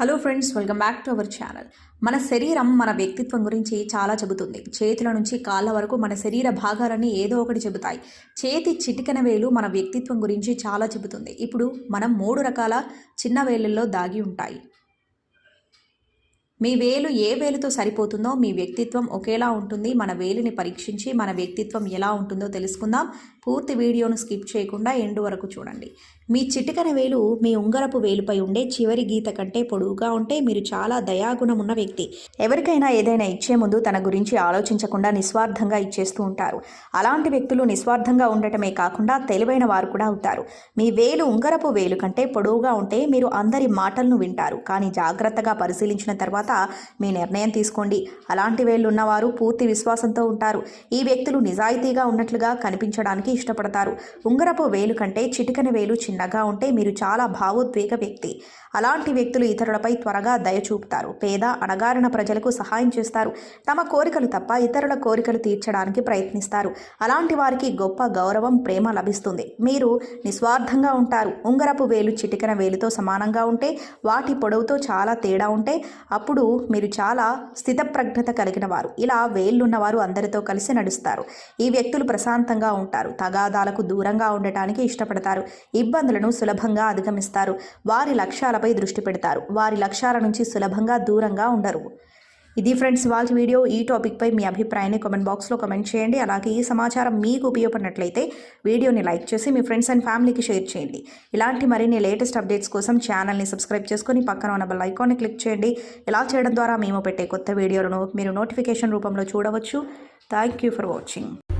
Hello friends welcome back to our channel మన శరీరం మన వ్యక్తిత్వం గురించి చాలా చెబుతుంది. చేతుల నుంచి కాళ్ళ వరకు మన శరీర భాగాలన్నీ ఏదో ఒకటి చెబుతాయి. చేతి చిటికెన వేలు మన వ్యక్తిత్వం గురించి చాలా చెబుతుంది. ఇప్పుడు మనం మూడు రకాల చిన్న వేళ్ళల్లో దాగి ఉంటాయి. మీ వేలు ఏ వేలుతో సరిపోతుందో మీ వ్యక్తిత్వం ఒకేలా ఉంటుంది. మన వేలిని పరీక్షించి మన వ్యక్తిత్వం ఎలా ఉంటుందో తెలుసుకుందాం. పూర్తి వీడియోను స్కిప్ చేయకుండా ఎండు వరకు చూడండి. మీ చిటికన వేలు మీ ఉంగరపు వేలుపై ఉండే చివరి గీత కంటే పొడువుగా ఉంటే మీరు చాలా దయాగుణం ఉన్న వ్యక్తి. ఎవరికైనా ఏదైనా ఇచ్చే ముందు తన గురించి ఆలోచించకుండా నిస్వార్థంగా ఇచ్చేస్తూ ఉంటారు. అలాంటి వ్యక్తులు నిస్వార్థంగా ఉండటమే కాకుండా తెలివైన వారు కూడా అవుతారు. మీ వేలు ఉంగరపు వేలు కంటే పొడవుగా ఉంటే మీరు అందరి మాటలను వింటారు. కానీ జాగ్రత్తగా పరిశీలించిన తర్వాత మీ నిర్ణయం తీసుకోండి. అలాంటి వేళ్ళు ఉన్నవారు పూర్తి విశ్వాసంతో ఉంటారు. ఈ వ్యక్తులు నిజాయితీగా ఉన్నట్లుగా కనిపించడానికి ఇష్టపడతారు. ఉంగరపు వేలు కంటే చిటికన వేలు చిన్నగా ఉంటే మీరు చాలా భావోద్వేగ వ్యక్తి. అలాంటి వ్యక్తులు ఇతరులపై త్వరగా దయ చూపుతారు. పేద అణగారిన ప్రజలకు సహాయం చేస్తారు. తమ కోరికలు తప్ప ఇతరుల కోరికలు తీర్చడానికి ప్రయత్నిస్తారు. అలాంటి వారికి గొప్ప గౌరవం ప్రేమ లభిస్తుంది. మీరు నిస్వార్థంగా ఉంటారు. ఉంగరపు వేలు చిటికన వేలుతో సమానంగా ఉంటే వాటి పొడవుతో చాలా తేడా ఉంటే అప్పుడు మీరు చాలా స్థితప్రజ్ఞత కలిగిన వారు. ఇలా వేళ్ళున్నవారు అందరితో కలిసి నడుస్తారు. ఈ వ్యక్తులు ప్రశాంతంగా ఉంటారు. తగాదాలకు దూరంగా ఉండటానికి ఇష్టపడతారు. ఇబ్బందులను సులభంగా అధిగమిస్తారు. వారి లక్ష్యాలపై దృష్టి పెడతారు. వారి లక్ష్యాల నుంచి సులభంగా దూరంగా ఉండరు. ఇది ఫ్రెండ్స్ వాళ్ళ వీడియో. ఈ టాపిక్పై మీ అభిప్రాయాన్ని కామెంట్ బాక్స్లో కమెంట్ చేయండి. అలాగే ఈ సమాచారం మీకు ఉపయోగపడినట్లయితే వీడియోని లైక్ చేసి మీ ఫ్రెండ్స్ అండ్ ఫ్యామిలీకి షేర్ చేయండి. ఇలాంటి మరిన్ని లేటెస్ట్ అప్డేట్స్ కోసం ఛానల్ని సబ్స్క్రైబ్ చేసుకొని పక్కన ఉన్న బెల్ ఐకాన్ని క్లిక్ చేయండి. ఇలా చేయడం ద్వారా మేము పెట్టే కొత్త వీడియోలను మీరు నోటిఫికేషన్ రూపంలో చూడవచ్చు. Thank you for watching.